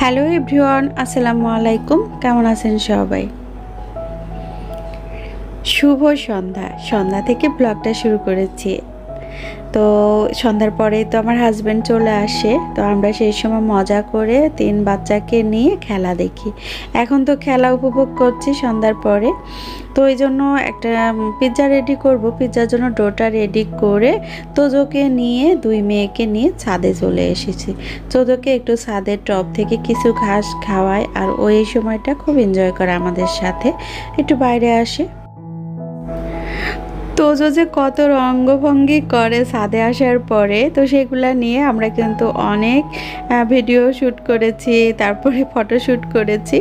Hello everyone আসসালামু আলাইকুম। কেমন আছেন সবাই? শুভ সন্ধ্যা। সন্ধ্যা থেকে ব্লগটা শুরু করেছি। তো সন্ধ্যার পরেই তো আমার হাজব্যান্ড চলে আসে, তো আমরা সেই সময় মজা করে তিন বাচ্চাকে নিয়ে খেলা দেখি। এখন তো খেলা উপভোগ করছি সন্ধ্যার পরে। তো ওই জন্য একটা পিৎজা রেডি করব। পিৎজার জন্য ডোটা রেডি করে তোজোকে নিয়ে, দুই মেয়েকে নিয়ে ছাদে চলে এসেছি। তোজোকে একটু ছাদের টপ থেকে কিছু ঘাস খাওয়ায় আর ওই সময়টা খুব এনজয় করে আমাদের সাথে। একটু বাইরে আসে। তোজো যে কত রঙ্গভঙ্গি করে সাদে আসার পরে, তো সেগুলো নিয়ে আমরা কিন্তু অনেক ভিডিও শ্যুট করেছি, তারপরে ফটো শ্যুট করেছি।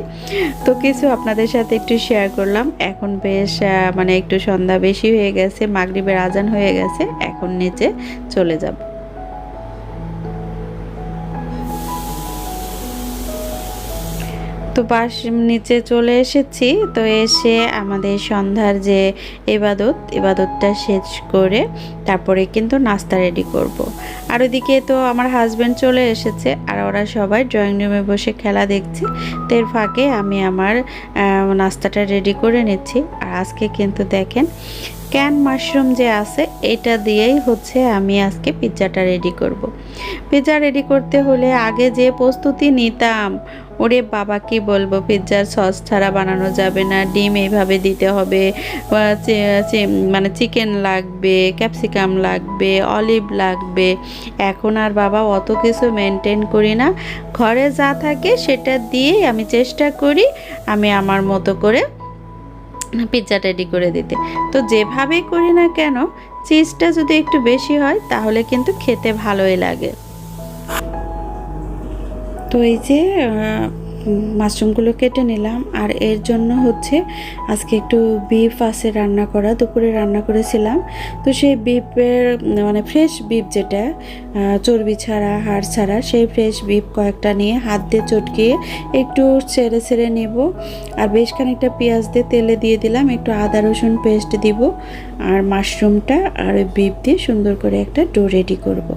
তো কিছু আপনাদের সাথে একটু শেয়ার করলাম। এখন বেশ মানে একটু সন্ধ্যা বেশি হয়ে গেছে, মাগরিবের আজান হয়ে গেছে, এখন নিচে চলে যাব। তো বাস নিচে চলে এসেছি তো এসে আমাদের সন্ধ্যার যে এবাদত, এবাদতটা শেষ করে তারপরে কিন্তু নাস্তা রেডি করব। আর ওদিকে তো আমার হাজব্যান্ড চলে এসেছে, আর ওরা সবাই ড্রয়িং রুমে বসে খেলা দেখছে তো এর ফাঁকে আমি আমার নাস্তাটা রেডি করে নিচ্ছি আর আজকে কিন্তু দেখেন ক্যান মাশরুম যে আছে, এটা দিয়েই হচ্ছে আমি আজকে পিৎজাটা রেডি করব। পিৎজা রেডি করতে হলে আগে যে প্রস্তুতি নিতাম ওরে বাবা, কি বলব? পিৎজার সস ছাড়া বানানো যাবে না। ডিম এইভাবে দিতে হবে। মানে চিকেন লাগবে, ক্যাপসিকাম লাগবে, অলিভ লাগবে। এখন আর বাবা অত কিছু মেনটেন করি না। ঘরে যা থাকে সেটা দিয়েই আমি চেষ্টা করি আমি আমার মতো করে পিৎজা রেডি করে দিতে। তো যেভাবেই করি না কেন, চিজটা যদি একটু বেশি হয় তাহলে কিন্তু খেতে ভালোই লাগে। তো এই যে মাশরুমগুলো কেটে নিলাম। আর এর জন্য হচ্ছে আজকে একটু বিফ আছে রান্না করা, দুপুরে রান্না করেছিলাম। তো সেই বিফের মানে ফ্রেশ বিফ যেটা চর্বি ছাড়া, হাড় ছাড়া, সেই ফ্রেশ বিফ কয়েকটা নিয়ে হাত দিয়ে চটকিয়ে একটু ছেড়ে ছেড়ে নেব। আর বেশ খানিকটা পেঁয়াজ দিয়ে তেলে দিয়ে দিলাম, একটু আদা, রসুন পেস্ট দিব। আর মাশরুমটা আর ওই বিফ দিয়ে সুন্দর করে একটা ডো রেডি করব।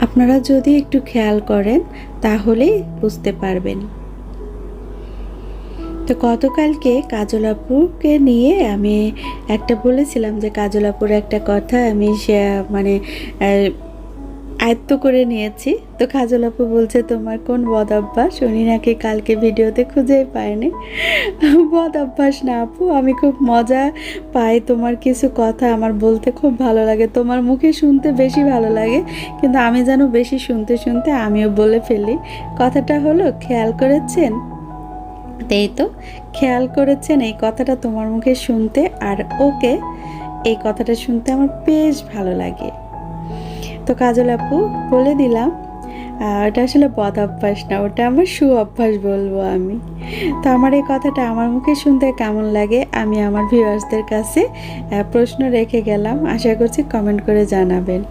আপনারা যদি একটু খেয়াল করেন, তাহলে বুঝতে পারবেন। তো গতকালকে কাজলাপুরকে নিয়ে আমি একটা বলেছিলাম যে, কাজলাপুর একটা কথা আমি সে মানে আয়ত্ত করে নিয়েছি। তো কাজল আপু বলছে, তোমার কোন বদ অভ্যাস? উনি নাকি কালকে ভিডিওতে খুঁজেই পায়নি। বদ অভ্যাস না আপু, আমি খুব মজা পাই। তোমার কিছু কথা আমার বলতে খুব ভালো লাগে। তোমার মুখে শুনতে বেশি ভালো লাগে, কিন্তু আমি যেন বেশি শুনতে শুনতে আমিও বলে ফেলি। কথাটা হলো, খেয়াল করেছেন? এই তো, খেয়াল করেছেন এই কথাটা তোমার মুখে শুনতে, আর ওকে এই কথাটা শুনতে আমার বেশ ভালো লাগে। তো কাজল আপু, বলে দিলাম। ওটা আসলে বদ অভ্যাস না, ওটা আমার সু অভ্যাস বলব আমি। তো আমার এই কথাটা আমার মুখে শুনতে কেমন লাগে, আমি আমার ভিউয়ার্সদের কাছে প্রশ্ন রেখে গেলাম। আশা করছি কমেন্ট করে জানাবেন।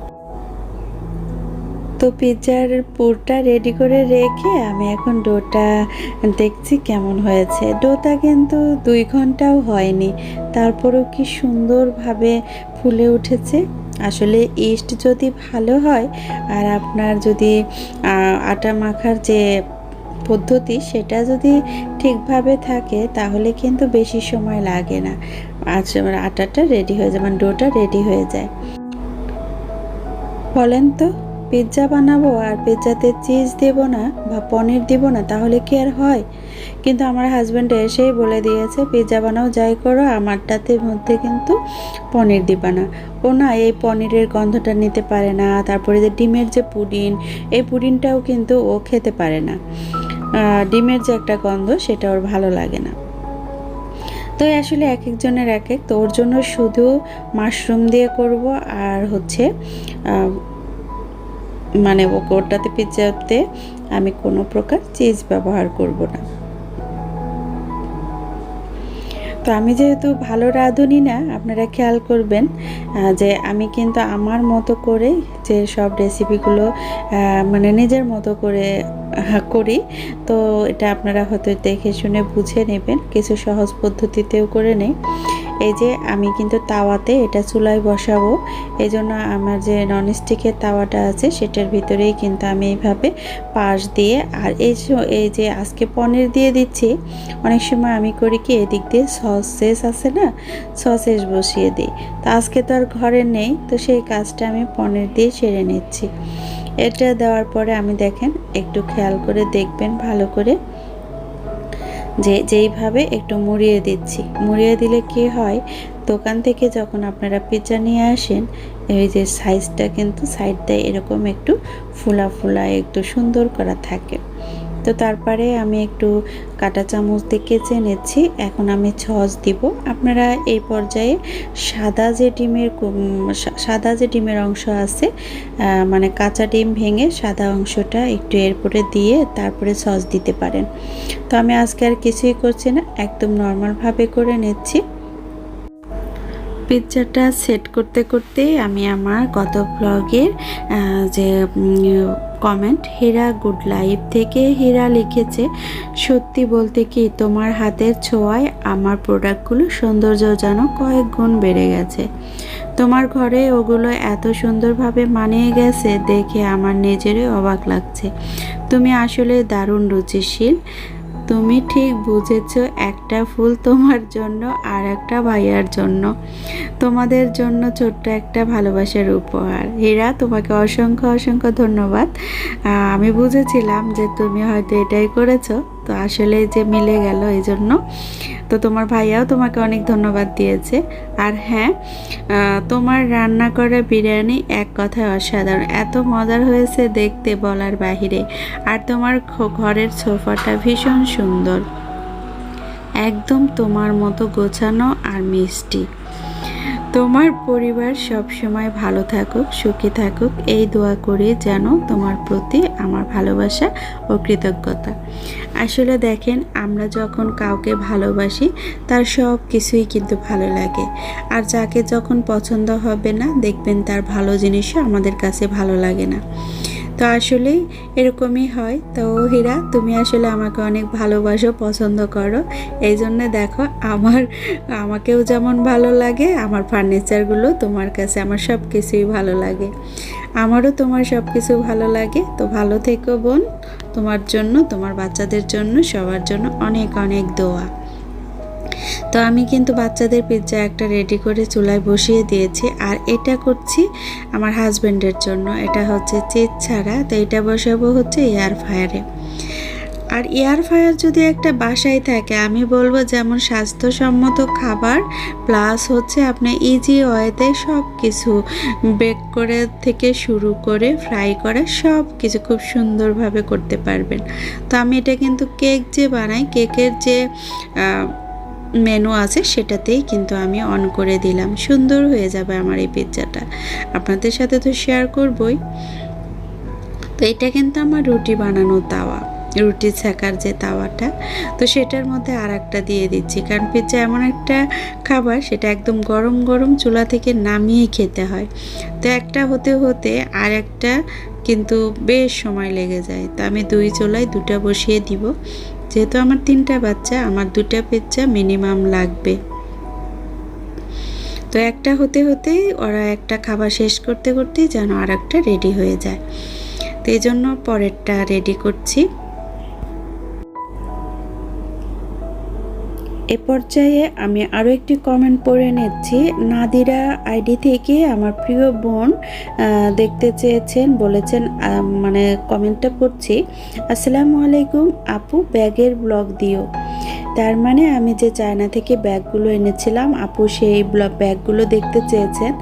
তো পিৎজার পুরটা রেডি করে রেখে আমি এখন ডোটা দেখছি কেমন হয়েছে। ডোটা কিন্তু দুই ঘন্টাও হয়নি, তারপরেও কি সুন্দরভাবে ফুলে উঠেছে। আসলে ইস্ট যদি ভালো হয় আর আপনার যদি আটা মাখার যে পদ্ধতি সেটা যদি ঠিকভাবে থাকে তাহলে কিন্তু বেশি সময় লাগে না। আচ্ছা আটাটা রেডি হয়ে যায় মানে ডোটা রেডি হয়ে যায়। বলেন তো। পিৎজা বানাবো আর পিৎজাতে চিজ দেব না বা পনির দিব না, তাহলে কি আর হয়? কিন্তু আমার হাজব্যান্ড এসেই বলে দিয়েছে, পিৎজা বানাও, যাই করো, আমারটাতে মধ্যে কিন্তু পনির দিবা না। ও না, এই পনিরের গন্ধটা নিতে পারে না, তারপরে যে ডিমের যে পুডিন এই পুডিনটাও কিন্তু ও খেতে পারে না। ডিমের যে একটা গন্ধ, সেটা ওর ভালো লাগে না। তো আসলে এক একজনের এক এক, তো ওর জন্য শুধু মাশরুম দিয়ে করব আর হচ্ছে মানে ওটাতে পিৎজাতে আমি কোনো প্রকার চিজ ব্যবহার করব না। তো আমি যেহেতু ভালো রাঁধুনি না, আপনারা খেয়াল করবেন যে আমি কিন্তু আমার মতো করে যে সব রেসিপিগুলো মানে নিজের মতো করে করি, তো এটা আপনারা হয়তো দেখে শুনে বুঝে নেবেন, কিছু সহজ পদ্ধতিতেও করে নেই। এই যে আমি কিন্তু তাওয়াতে এটা চুলায় বসাবো। এই জন্য আমার যে ননস্টিকের তাওয়াটা আছে, সেটার ভিতরেই কিন্তু আমি এইভাবে পাশ দিয়ে আর এই এই যে আজকে পনির দিয়ে দিচ্ছি, অনেক সময় আমি করি কি, এদিক দিয়ে সসেস আছে না সসেস বসিয়ে দিই। তো আজকে তো আর ঘরে নেই, তো সেই কাজটা আমি পনির দিয়ে সেরে নিচ্ছি। এটা দেওয়ার পরে আমি দেখেন, একটু খেয়াল করে দেখবেন, ভালো করে। যে যেইভাবে একটু মুড়িয়ে দিচ্ছি। মুড়িয়ে দিলে কি হয়? দোকান থেকে যখন আপনারা পিৎজা নিয়ে আসেন, এই যে সাইজটা কিন্তু সাইডটা এরকম একটু ফুলা ফুলা, একটু সুন্দর করা থাকে। তো তারপরে আমি একটু কাঁটা চামচ দিয়ে কেচে নিচ্ছি এখন আমি ছস দিব। আপনারা এই পর্যায়ে সাদা যে ডিমের সাদা যে ডিমের অংশ আছে মানে কাঁচা ডিম ভেঙে সাদা অংশটা একটু এরপরে দিয়ে তারপরে সস দিতে পারেন। তো আমি আজকে আর কিছুই করছি না, একদম নর্মালভাবে করে নিচ্ছি। পিৎজাটা সেট করতে করতেই আমি আমার গত ব্লগের যে কমেন্ট হীরা গুড লাইফ থেকে হীরা লিখেছে, সত্যি বলতে কি তোমার হাতের ছোঁয়ায় আমার প্রোডাক্টগুলো সৌন্দর্য যেন কয়েক গুণ বেড়ে গেছে। তোমার ঘরে ওগুলো এত সুন্দরভাবে মানিয়ে গেছে দেখে আমার নিজেরই অবাক লাগছে। তুমি আসলে দারুণ রুচিশীল। তুমি ঠিক বুঝেছ, একটা ফুল তোমার জন্য আর একটা ভাইয়ার জন্য। তোমাদের জন্য ছোট্ট একটা ভালোবাসার উপহার। হীরা, তোমাকে অসংখ্য অসংখ্য ধন্যবাদ। আমি বুঝেছিলাম যে তুমি হয়তো এটাই করেছ। তো আসলে যে মিলে গেল এই জন্য তো তোমার ভাইয়াও তোমাকে অনেক ধন্যবাদ দিয়েছে। আর হ্যাঁ তোমার রান্না করা বিরিয়ানি এক কথায় অসাধারণ। এত মজার হয়েছে দেখতে বলার বাহিরে। আর তোমার ঘরের সোফাটা ভীষণ সুন্দর। একদম তোমার মতো গোছানো আর মিষ্টি। তোমার পরিবার সব সময় ভালো থাকুক, সুখী থাকুক, এই দোয়া করে যেন তোমার প্রতি আমার ভালোবাসা ও কৃতজ্ঞতা। আসলে দেখেন, আমরা যখন কাউকে ভালোবাসি, তার সব কিছুই কিন্তু ভালো লাগে। আর যাকে যখন পছন্দ হবে না, দেখবেন তার ভালো জিনিসও আমাদের কাছে ভালো লাগে না। তো আসলেই এরকমই হয়। তো হীরা, তুমি আসলে আমাকে অনেক ভালোবাসো, পছন্দ করো। এই জন্য দেখো, আমার, আমাকেও যেমন ভালো লাগে, আমার ফার্নিচারগুলো তোমার কাছে, আমার সব কিছুই ভালো লাগে। আমারও তোমার সব কিছু ভালো লাগে। তো ভালো থেকো বোন। তোমার জন্য, তোমার বাচ্চাদের জন্য, সবার জন্য অনেক অনেক দোয়া। তো আমি কিন্তু বাচ্চাদের পিৎজা একটা রেডি করে চুলায় বসিয়ে দিয়েছি। আর এটা করছি আমার হাজব্যান্ডের জন্য। এটা হচ্ছে চিজ ছাড়া। তো এটা বসাবো হচ্ছে এয়ার ফায়ারে আর এয়ার ফায়ার যদি একটা বাসায় থাকে, আমি বলব যেমন স্বাস্থ্যসম্মত খাবার প্লাস হচ্ছে আপনি ইজি ওয়েতে সব কিছু বেক করে থেকে শুরু করে ফ্রাই করা সব কিছু খুব সুন্দরভাবে করতে পারবেন। তো আমি এটা কিন্তু কেক যে বানাই কেকের যে মেনু আছে, সেটাতেই কিন্তু আমি অন করে দিলাম। সুন্দর হয়ে যাবে আমার এই পিৎজাটা আপনাদের সাথে তো শেয়ার করবই। তো এটা কিন্তু আমার রুটি বানানো তাওয়া, রুটি ছাকার যে তাওয়াটা। তো সেটার মধ্যে আর একটা দিয়ে দিচ্ছি, কারণ পিৎজা এমন একটা খাবার, সেটা একদম গরম গরম চুলা থেকে নামিয়ে খেতে হয়। তো একটা হতে হতে আর একটা কিন্তু বেশ সময় লেগে যায়। তো আমি দুই চুলায় দুটা বসিয়ে দিব। যেহেতু আমার তিনটা বাচ্চা, আমার দুটা পিৎজা মিনিমাম লাগবে। তো একটা হতে হতে ওরা একটা খাবার শেষ করতে করতে যেন আর রেডি হয়ে যায়। তো এই জন্য পরেরটা রেডি করছি। এ পর্যায়ে আমি আরও একটি কমেন্ট পড়ে নিচ্ছি। নাদিরা আইডি থেকে আমার প্রিয় বোন দেখতে চেয়েছেন, বলেছেন মানে কমেন্টটা পড়ছি। আসসালামু আলাইকুম, আপু, ব্যাগের ব্লগ দিও। তার মানে আমি যে চায়না থেকে ব্যাগগুলো এনেছিলাম, আপু সেই ব্যাগগুলো দেখতে চেয়েছেন।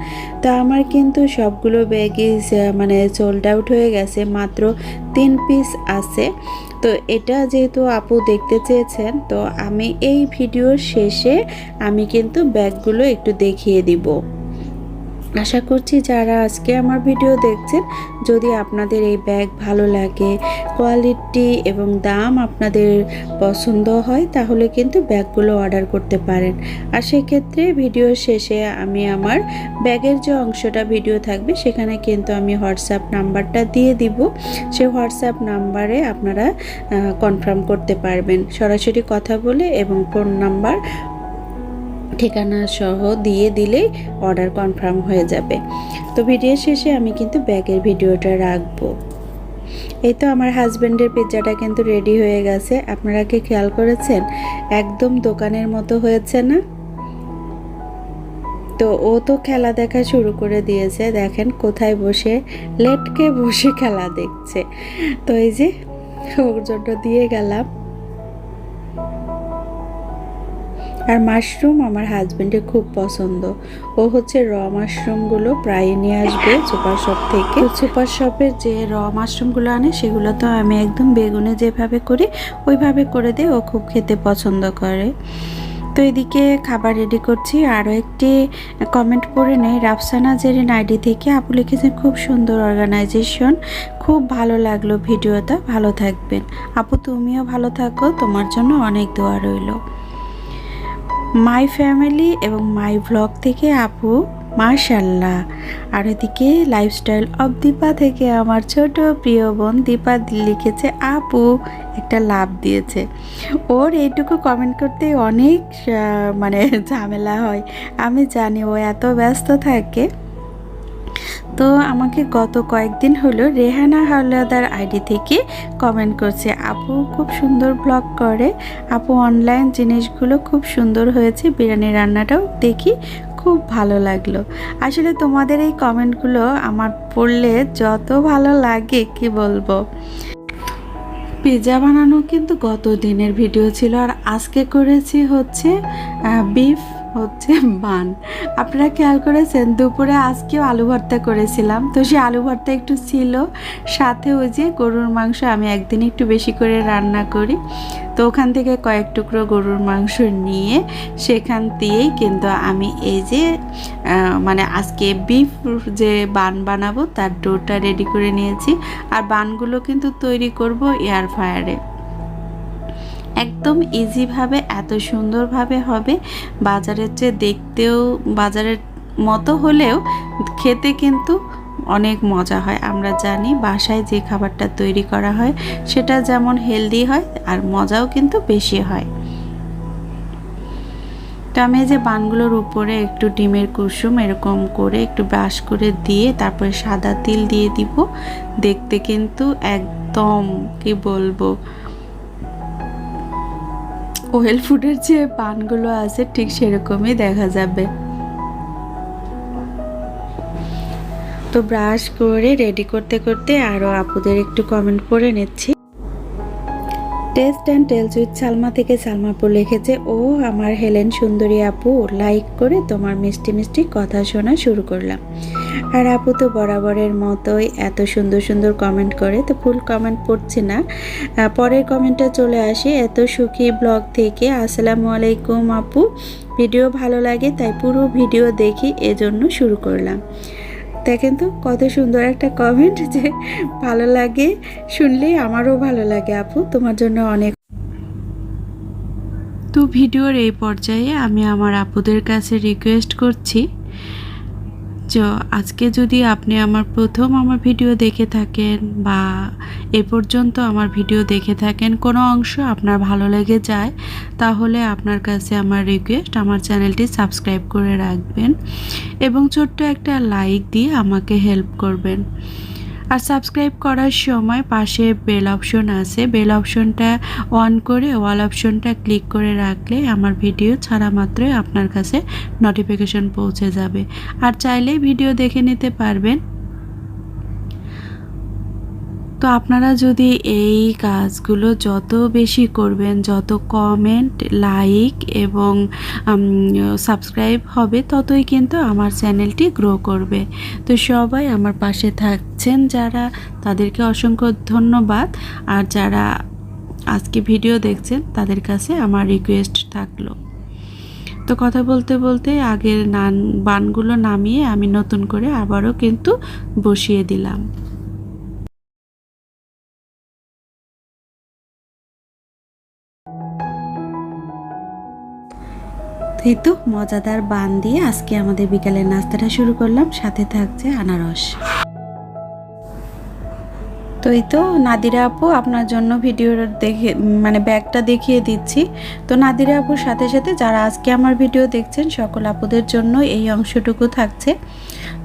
তো আমার কিন্তু সবগুলো ব্যাগই মানে সোল্ড আউট হয়ে গেছে, মাত্র তিন পিস আছে। তো এটা যেহেতু আপু দেখতে চেয়েছেন, তো আমি এই ভিডিওর শেষে আমি কিন্তু ব্যাগগুলো একটু দেখিয়ে দিব। আশা করছি যারা আজকে আমার ভিডিও দেখছেন, যদি আপনাদের এই ব্যাগ ভালো লাগে কোয়ালিটি এবং দাম আপনাদের পছন্দ হয়, তাহলে কিন্তু ব্যাগগুলো অর্ডার করতে পারেন। আর সেক্ষেত্রে ভিডিওর শেষে আমি আমার ব্যাগের যে অংশটা ভিডিও থাকবে, সেখানে কিন্তু আমি হোয়াটসঅ্যাপ নাম্বারটা দিয়ে দিব। সেই হোয়াটসঅ্যাপ নাম্বারে আপনারা কনফার্ম করতে পারবেন। সরাসরি কথা বলে এবং ফোন নাম্বার ঠিকানা সহ দিয়ে দিলেই অর্ডার কনফার্ম হয়ে যাবে। তো ভিডিও শেষে আমি কিন্তু ব্যাগের ভিডিওটা রাখব। এই তো আমার হাজব্যান্ডের পিৎজাটা কিন্তু রেডি হয়ে গেছে। আপনারা কি খেয়াল করেছেন? একদম দোকানের মতো হয়েছে না? তো ও তো খেলা দেখা শুরু করে দিয়েছে। দেখেন কোথায় বসে, লেটকে বসে খেলা দেখছে। তো এই যে, ওর জন্য দিয়ে গেলাম। আর মাশরুম আমার হাজবেন্ডের খুব পছন্দ। ও হচ্ছে র মাশরুমগুলো প্রায় নিয়ে আসবে সুপার শপ থেকে। সুপার শপের যে র মাশরুমগুলো আনে, সেগুলো তো আমি একদম বেগুনে যেভাবে করি, ওইভাবে করে দিই ও খুব খেতে পছন্দ করে। তো এদিকে খাবার রেডি করছি। আরও একটি কমেন্ট পড়ে নেই রাফসানা জেরিন আইডি থেকে আপু লিখেছেন খুব সুন্দর অর্গানাইজেশন খুব ভালো লাগল ভিডিওটা, ভালো থাকবেন। আপু তুমিও ভালো থাকো, তোমার জন্য অনেক দোয়া রইল। মাই ফ্যামিলি এবং মাই ব্লগ থেকে, আপু মার্শাল্লাহ আর এদিকে লাইফস্টাইল অব দীপা থেকে আমার ছোট প্রিয় বোন দীপা লিখেছে, আপু, একটা লাভ দিয়েছে। ওর এইটুকু কমেন্ট করতে অনেক মানে ঝামেলা হয়। আমি জানি ও এত ব্যস্ত থাকে। তো আমাকে গত কয়েকদিন হলো রেহানা হাওলাদার আইডি থেকে কমেন্ট করছে, আপু খুব সুন্দর ব্লগ করে। আপু অনলাইন জিনিসগুলো খুব সুন্দর হয়েছে, বিরিয়ানি রান্নাটাও দেখি খুব ভালো লাগল। আসলে তোমাদের এই কমেন্টগুলো আমার পড়লে যত ভালো লাগে, কি বলব? পিৎজা বানানো কিন্তু গত দিনের ভিডিও ছিল, আর আজকে করেছি হচ্ছে বিফ হচ্ছে বান। আপনারা খেয়াল করেছেন, দুপুরে আজকেও আলু ভর্তা করেছিলাম। তো সেই আলু ভর্তা একটু ছিল, সাথে ওই যে গরুর মাংস আমি একদিন একটু বেশি করে রান্না করি। তো ওখান থেকে কয়েক টুকরো গরুর মাংস নিয়ে সেখান দিয়েই কিন্তু আমি এই যে মানে আজকে বিফ যে বান বানাবো, তার ডোটা রেডি করে নিয়েছি। আর বানগুলো কিন্তু তৈরি করব এয়ার ফায়ারে একদম ইজিভাবে এত সুন্দরভাবে হবে। বাজারের চেয়ে দেখতেও, বাজারের মতো হলেও খেতে কিন্তু অনেক মজা হয়। আমরা জানি বাসায় যে খাবারটা তৈরি করা হয়, সেটা যেমন হেলদি হয়, আর মজাও কিন্তু বেশি হয়। তো আমি যে বানগুলোর উপরে একটু ডিমের কুসুম এরকম করে একটু ব্রাশ করে দিয়ে তারপরে সাদা তিল দিয়ে দিব। দেখতে কিন্তু একদম, কি বলব ওয়েল ফুডের যে পানগুলো আছে, ঠিক সেরকমই দেখা যাবে। তো ব্রাশ করে রেডি করতে করতে আরও আপুদের একটু কমেন্ট করে নিচ্ছি। Taste and tales with Salma থেকে সালমাপুর লিখেছে, ও আমার হেলেন সুন্দরী আপু লাইক করে তোমার মিষ্টি মিষ্টি কথা শোনা শুরু করলাম। আর আপু তো বরাবরের মতোই এত সুন্দর সুন্দর কমেন্ট করে, তো ফুল কমেন্ট পড়ছে না। পরের কমেন্টটা চলে আসি, এত সুখী ব্লগ থেকে। আসসালামু আলাইকুম আপু। ভিডিও ভালো লাগে, তাই পুরো ভিডিও দেখি, এজন্য শুরু করলাম। দেখেন তো, কত সুন্দর একটা কমেন্ট যে ভালো লাগে শুনলেই আমারও ভালো লাগে আপু। তোমার জন্য অনেক তো ভিডিওর এই পর্যায়ে আমি আমার আপুদের কাছে রিকোয়েস্ট করছি আজকে যদি আপনি আমার প্রথম আমার ভিডিও দেখে থাকেন বা এ পর্যন্ত আমার ভিডিও দেখে থাকেন কোনো অংশ আপনার ভালো লেগে যায়, তাহলে আপনার কাছে আমার রিকোয়েস্ট আমার চ্যানেলটি সাবস্ক্রাইব করে রাখবেন এবং ছোট্ট একটা লাইক দিয়ে আমাকে হেল্প করবেন। আর সাবস্ক্রাইব করার সময় পাশে বেল অপশন আছে। বেল অপশনটা অন করে ওয়াল অপশনটা ক্লিক করে রাখলে আমার ভিডিও ছাড়া মাত্রই আপনার কাছে নোটিফিকেশন পৌঁছে যাবে। আর চাইলে ভিডিও দেখে নিতে পারবেন। তো আপনারা যদি এই কাজগুলো যত বেশি করবেন, যত কমেন্ট লাইক এবং সাবস্ক্রাইব হবে, ততই কিন্তু আমার চ্যানেলটি গ্রো করবে। তো সবাই আমার পাশে থাকছেন যারা, তাদেরকে অসংখ্য ধন্যবাদ। আর যারা আজকে ভিডিও দেখছেন, তাদের কাছে আমার রিকোয়েস্ট থাকল। তো কথা বলতে বলতে আগের নান, বানগুলো নামিয়ে আমি নতুন করে আবারও কিন্তু বসিয়ে দিলাম। এই তো মজাদার বান দিয়ে আজকে আমাদের বিকালের নাস্তাটা শুরু করলাম। সাথে থাকছে আনারস। তো এই তো। নাদিরা আপু, আপনার জন্য ভিডিও দেখে মানে ব্যাগটা দেখিয়ে দিচ্ছি। তো নাদিরা আপুর সাথে সাথে যারা আজকে আমার ভিডিও দেখছেন, সকল আপুদের জন্য এই অংশটুকু থাকছে।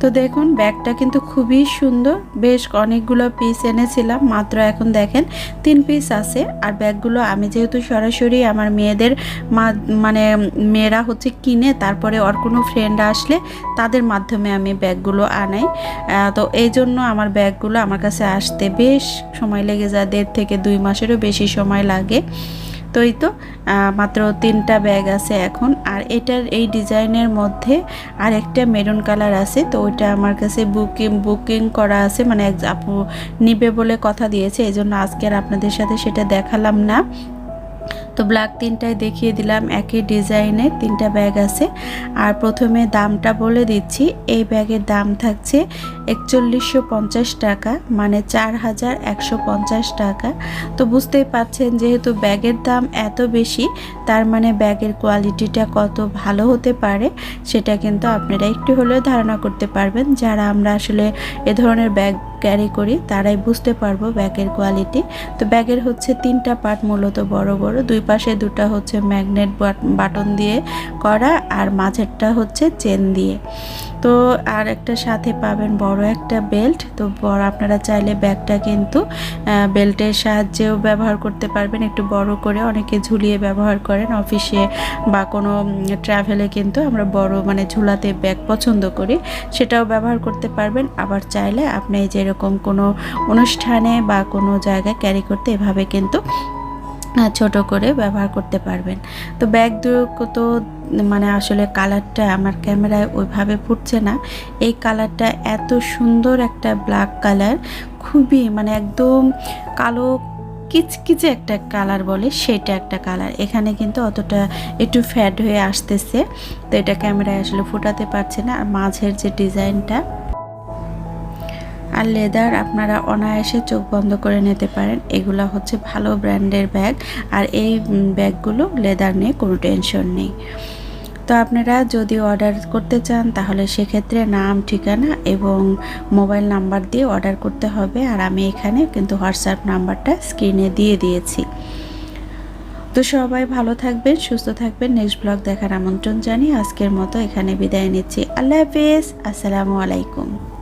তো দেখুন ব্যাগটা কিন্তু খুবই সুন্দর। বেশ অনেকগুলো পিস এনেছিলাম, মাত্র এখন দেখেন তিন পিস আছে। আর ব্যাগগুলো আমি যেহেতু সরাসরি আমার মেয়েদের মানে মেয়েরা হচ্ছে কিনে, তারপরে ওর কোনো ফ্রেন্ড আসলে তাদের মাধ্যমে আমি ব্যাগগুলো আনাই। তো এই জন্য আমার ব্যাগগুলো আমার কাছে আসতে বেশ সময় লেগে যায়, দেড় থেকে দুই মাসেরও বেশি সময় লাগে। তো এই তো মাত্র তিনটা ব্যাগ আছে এখন। আর এটার এই ডিজাইনের মধ্যে আর একটা মেরুন কালার আছে, তো ওইটা আমার কাছে বুকিং বুকিং করা আছে। মানে এক আপু নিবে বলে কথা দিয়েছে এই জন্য আজকে আর আপনাদের সাথে সেটা দেখালাম না। তো ব্ল্যাক তিনটায় দেখিয়ে দিলাম, একই ডিজাইনের তিনটা ব্যাগ আছে। আর প্রথমে দামটা বলে দিচ্ছি, এই ব্যাগের দাম থাকছে একচল্লিশশো পঞ্চাশ টাকা মানে চার হাজার একশো পঞ্চাশ টাকা। তো বুঝতেই পারছেন যেহেতু ব্যাগের দাম এত বেশি, তার মানে ব্যাগের কোয়ালিটিটা কত ভালো হতে পারে, সেটা কিন্তু আপনারা একটু হলেও ধারণা করতে পারবেন। যারা আমরা আসলে এ ধরনের ব্যাগ ক্যারি করি, তারাই বুঝতে পারব ব্যাগের কোয়ালিটি। তো ব্যাগের হচ্ছে তিনটা পার্ট, মূলত বড় বড়। দুই পাশে দুটো হচ্ছে ম্যাগনেট বাটন দিয়ে করা, আর মাঝেরটা হচ্ছে চেন দিয়ে। তো আর একটা সাথে পাবেন বড় একটা বেল্ট। তো বড় আপনারা চাইলে ব্যাগটা কিন্তু বেল্টের সাহায্যেও ব্যবহার করতে পারবেন। একটু বড় করে অনেকে ঝুলিয়ে ব্যবহার করেন অফিসে বা কোনো ট্রাভেলে কিন্তু আমরা বড় মানে ঝুলাতে ব্যাগ পছন্দ করি, সেটাও ব্যবহার করতে পারবেন। আবার চাইলে আপনি যেরকম কোনো অনুষ্ঠানে বা কোনো জায়গায় ক্যারি করতে এভাবে কিন্তু ছোট করে ব্যবহার করতে পারবেন। তো ব্যাগ তো মানে আসলে কালারটা আমার ক্যামেরায় ওইভাবে ফুটছে না। এই কালারটা এত সুন্দর একটা ব্ল্যাক কালার, খুবই মানে একদম কালো কিচকিচে একটা কালার বলে সেটা একটা কালার। এখানে কিন্তু অতটা একটু ফ্যাড হয়ে আসতেছে, তো এটা ক্যামেরায় আসলে ফোটাতে পারছে না। আর মাঝের যে ডিজাইনটা আর লেদার আপনারা অনায়াসে চোখ বন্ধ করে নিতে পারেন। এগুলো হচ্ছে ভালো ব্র্যান্ডের ব্যাগ আর এই ব্যাগগুলো লেদার নিয়ে কোনো টেনশন নেই। তো আপনারা যদি অর্ডার করতে চান তাহলে সেক্ষেত্রে নাম, ঠিকানা এবং মোবাইল নাম্বার দিয়ে অর্ডার করতে হবে আর আমি এখানে কিন্তু হোয়াটসঅ্যাপ নাম্বারটা স্ক্রিনে দিয়ে দিয়েছি। তো সবাই ভালো থাকবেন, সুস্থ থাকবেন। নেক্সট ব্লগ দেখার আমন্ত্রণ জানিয়ে আজকের মতো এখানে বিদায় নিচ্ছি। আল্লাহ হাফেজ। আসসালামু আলাইকুম।